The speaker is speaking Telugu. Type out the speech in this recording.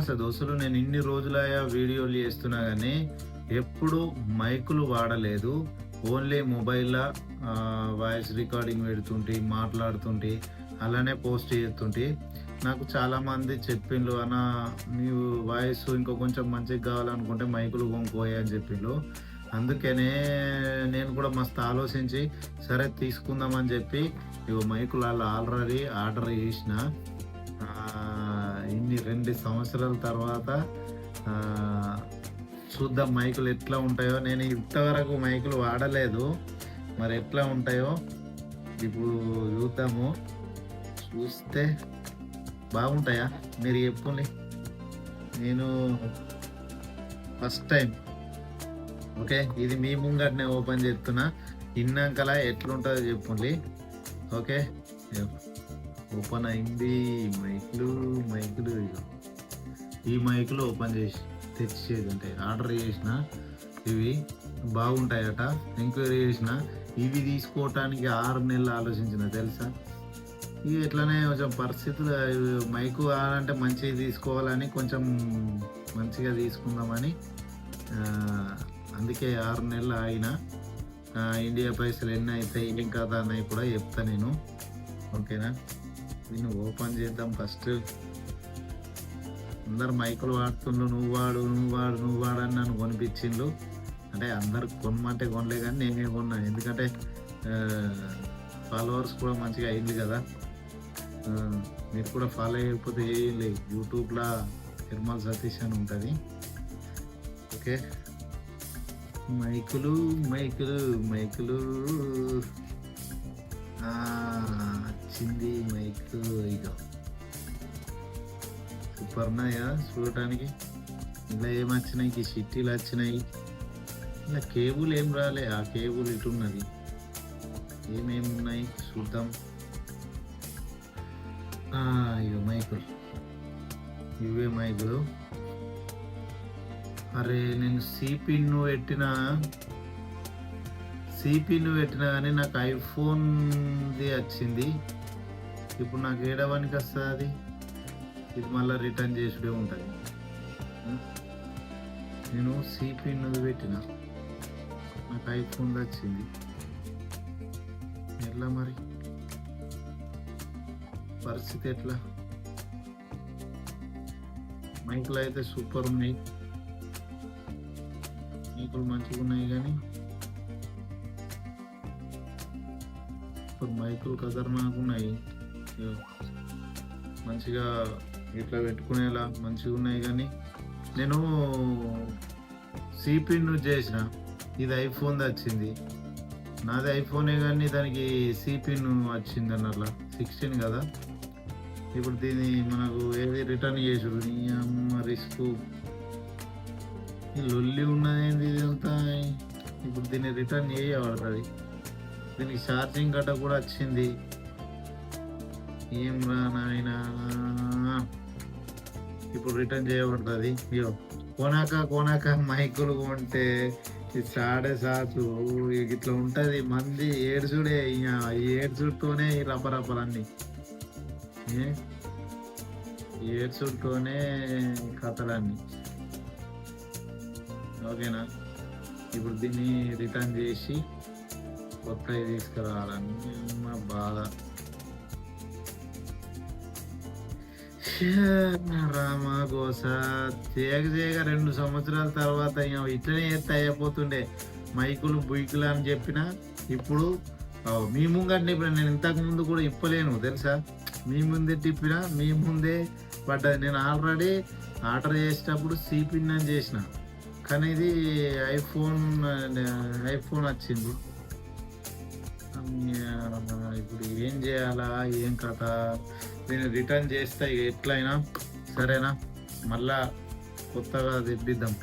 నమస్తే దోస్తులు నేను ఇన్ని రోజులయ్యా వీడియోలు చేస్తున్నా కానీ ఎప్పుడు మైకులు వాడలేదు. ఓన్లీ మొబైల్లో వాయిస్ రికార్డింగ్ పెడుతుంటే మాట్లాడుతుంటే అలానే పోస్ట్ చేస్తుంటే. నాకు చాలామంది చెప్పిండ్రు అన్న మీ వాయిస్ ఇంకో కొంచెం మంచిగా కావాలనుకుంటే మైకులు కొనుక్కోయి అని చెప్పిండ్రు. అందుకనే నేను కూడా మస్తు ఆలోచించి సరే తీసుకుందామని చెప్పి ఇగో మైకులు వాళ్ళు ఆల్రెడీ ఆర్డర్ చేసిన ఇన్ని రెండు సంవత్సరాల తర్వాత చూద్దాం మైకులు ఎట్లా ఉంటాయో. నేను ఇంతవరకు మైకులు వాడలేదు. మరి ఎట్లా ఉంటాయో ఇప్పుడు చూద్దాము. చూస్తే బాగుంటాయా? మీరు చెప్పుకోండి. నేను ఫస్ట్ టైం. ఓకే? ఇది మీ ముంగట్నే ఓపెన్ చేస్తున్నా. ఇన్నాకలా ఎట్లుంటుందో చెప్పండి ఓకే? ఓపెన్ అయింది మైకులు మైకులు ఇక ఈ మైకులు ఓపెన్ చేసి తెచ్చేది ఉంటాయి ఆర్డర్ చేసిన ఇవి బాగుంటాయట ఎంక్వైరీ చేసిన ఇవి తీసుకోవటానికి ఆరు నెలలు ఆలోచించిన తెలుసా? ఇవి ఎట్లనే కొంచెం పరిస్థితులు మైకు అంటే మంచిగా తీసుకోవాలని కొంచెం మంచిగా తీసుకుందామని అందుకే ఆరు నెలలు ఆగిన ఇండియా పైసలు ఎన్ని అవుతాయి ఏం కదా అని కూడా చెప్తా నేను. ఓకేనా? దీన్ని ఓపెన్ చేద్దాం ఫస్ట్. అందరు మైకులు వాడుతుండ్రు నువ్వు వాడు నువ్వు వాడు నువ్వు వాడు అని నన్ను కొనిపించిండ్రు. అంటే అందరు కొనమంటే కొనలే కానీ నేనే కొన్నా. ఎందుకంటే ఫాలోవర్స్ కూడా మంచిగా అయింది కదా. మీరు కూడా ఫాలో అయిపోతే ఏం లేదు. యూట్యూబ్లో నిర్మల్ సతీష్ అని ఉంటుంది. ఓకే. మైకులు మైకులు మైకులు. వచ్చింది మైక్ ఇక సూపర్ ఉన్నాయా చూడటానికి? ఇలా ఏం వచ్చినాయి? ఈ సిటీలు వచ్చినాయి. ఇలా కేబుల్ ఏం రాలే ఆ కేబుల్ ఇటున్నది ఏమేమి ఉన్నాయి? చూద్దాం. ఆ, ఇవి మైకులు. ఇవే మైకులు. అరే నేను సిపిన్ పెట్టిన? సిపిన్ పెట్టినా కానీ నాకు ఐఫోన్ది వచ్చింది. ఇప్పుడు నాకు ఏడవానికి వస్తుంది? అది ఇది మళ్ళీ రిటర్న్ చేసుడే ఉంటుంది. నేను సిపిన్ పెట్టిన. నాకు ఐఫోన్ వచ్చింది. ఎట్లా మరి? పరిస్థితి ఎట్లా? మైకులు అయితే సూపర్ ఉన్నాయి. మైకులు మంచిగా ఉన్నాయి కానీ ఇప్పుడు మైకులు కదర్ నాకు ఉన్నాయి మంచిగా ఇట్లా పెట్టుకునేలా మంచిగా ఉన్నాయి కానీ నేను సిపిన్ చేసిన. ఇది ఐఫోన్ వచ్చింది. నాది ఐఫోనే కానీ దానికి సిపిన్ వచ్చింది అన్నట్ల. సిక్స్టీన్ కదా. ఇప్పుడు దీన్ని మనకు ఏది రిటర్న్ చేసుడు నీ అమ్మ రిస్క్. లొల్లి ఉన్నదేంది ఇదంతా ఇప్పుడు దీన్ని రిటర్న్ చేయబడుతుంది. దీనికి ఛార్జింగ్ గట్ట కూడా వచ్చింది. ఏం రా నాయనా? ఇప్పుడు రిటర్న్ చేయబడుతుంది. ఇయో కొనాక కోనాక మైకులు కొంటే సాడే సాసు ఇట్లా ఉంటుంది మంది ఏడ్చుడే ఇక ఏడ్చుడుతోనే ఈ రపరపలన్నీ. ఏ? ఏడ్చుడుతోనే కథలన్నీ. ఓకేనా? ఇప్పుడు దీన్ని రిటర్న్ చేసి కొత్తవి తీసుకురావాలని మా బాధ. రామ గోస చేయక చేయక రెండు సంవత్సరాల తర్వాత ఇట్లనే ఎత్త అయిపోతుండే. మైకులు బుయ్కులు అని చెప్పిన ఇప్పుడు మీ ముంగంటే ఇప్పుడు నేను ఇంతకు ముందు కూడా ఇప్పలేను తెలుసా? మీ ముందే తిప్పిన మీ ముందే పడ్డది. నేను ఆల్రెడీ ఆర్డర్ చేసేటప్పుడు సిపిన్ అని చేసిన. కానీ ఇది ఐఫోన్ ఐఫోన్ వచ్చింది. ఇప్పుడు ఏం చేయాలా? ఏం కథ? నేను రిటర్న్ చేస్తే ఎట్లయినా సరేనా? మళ్ళా కొత్తగా తెప్పిద్దాం.